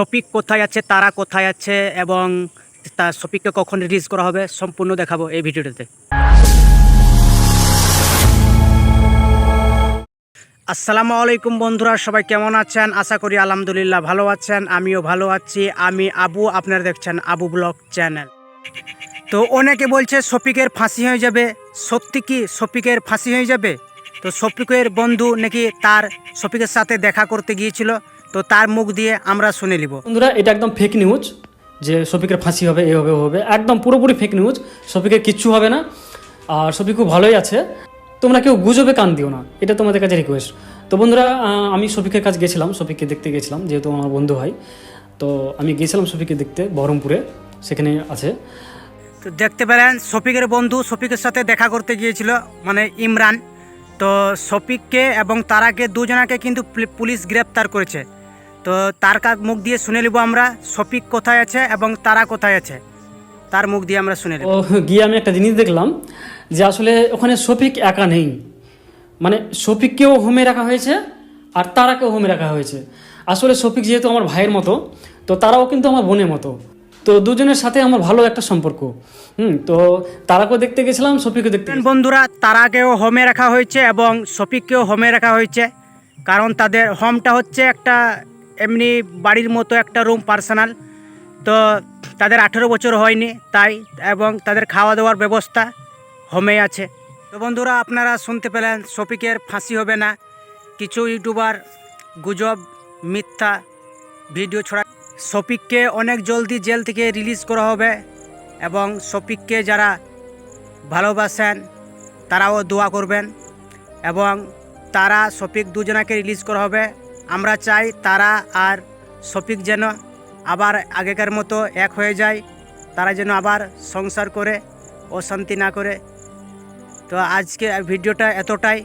শফিক কোথায় আছে, তারা কোথায় আছে এবং তার শফিককে কখন রিলিজ করা হবে সম্পূর্ণ দেখাবো এই ভিডিওটাতে। আসসালামু আলাইকুম বন্ধুরা, সবাই কেমন আছেন? আশা করি আলহামদুলিল্লাহ ভালো আছেন, আমিও ভালো আছি। আমি আবু, আপনারা দেখছেন আবু ব্লগ চ্যানেল। তো অনেকে বলছে শফিকের ফাঁসি হয়ে যাবে। সত্যি কি শফিকের ফাঁসি হয়ে যাবে? তো শফিকের বন্ধু নাকি তার শফিকের সাথে দেখা করতে গিয়েছিল? তো তার মুখ দিয়ে আমরা শুনে নিব। বন্ধুরা এটা একদম ফেক নিউজ যে শফিকের ফাঁসি হবে এ হবে ও হবে। একদম পুরোপুরি ফেক নিউজ শফিকের কিচ্ছু হবে না। আর শফিক খুব ভালোই আছে। তোমরা কেউ গুজবে কান দিও না এটা তোমাদের কাছে রিকোয়েস্ট তো বন্ধুরা আমি শফিকের কাছে গেছিলাম শফিককে দেখতে গেছিলাম যেহেতু আমার বন্ধু হয় তো আমি গিয়েছিলাম শফিককে দেখতে বহরমপুরে সেখানে আছে। তো দেখতে পেলেন শফিকের বন্ধু শফিকের সাথে দেখা করতে গিয়েছিল মানে ইমরান। তো শফিককে এবং তারাকে দুজনাকে কিন্তু পুলিশ গ্রেপ্তার করেছে। তো তার মুখ দিয়ে শুনে নিব আমরা শফিক কোথায় আছে এবং তারা কোথায় আছে। তার মুখ দিয়ে আমরা শুনে নেব। তো গিয়ে আমি একটা জিনিস দেখলাম যে আসলে ওখানে শফিক একা নেই। মানে শফিককেও হোমে রাখা হয়েছে আর তারাকেও হোমে রাখা হয়েছে। আসলে শফিক যেহেতু আমার ভাইয়ের মতো তো তারাও কিন্তু আমার বোনের মতো। তো দুজনের সাথে আমার ভালো একটা সম্পর্ক। হুম তো তারাকেও দেখতে গেছিলাম শফিকও দেখতে বন্ধুরা তারাকেও হোমে রাখা হয়েছে এবং শফিককেও হোমে রাখা হয়েছে। কারণ তাদের হোমটা হচ্ছে একটা এমনি বাড়ির মতো একটা রুম পার্সোনাল তো তাদের আঠেরো বছর হয়নি তাই, এবং তাদের খাওয়া দাওয়ার ব্যবস্থা হোমে আছে। তো বন্ধুরা, আপনারা শুনতে পেলেন শফিকের ফাঁসি হবে না। কিছু ইউটিউবার গুজব, মিথ্যা ভিডিও ছড়া শফিককে অনেক জলদি জেল থেকে রিলিজ করা হবে, এবং শফিককে যারা ভালোবাসেন, তারাও দোয়া করবেন, এবং তারা শফিক দুজনাকে রিলিজ করা হবে। আমরা চাই তারা আর শফিক যেন আবার আগেকার মতো এক হয়ে যায়, তারা যেন আবার সংসার করে অশান্তি না করে। তো আজকে ভিডিওটা এতটাই।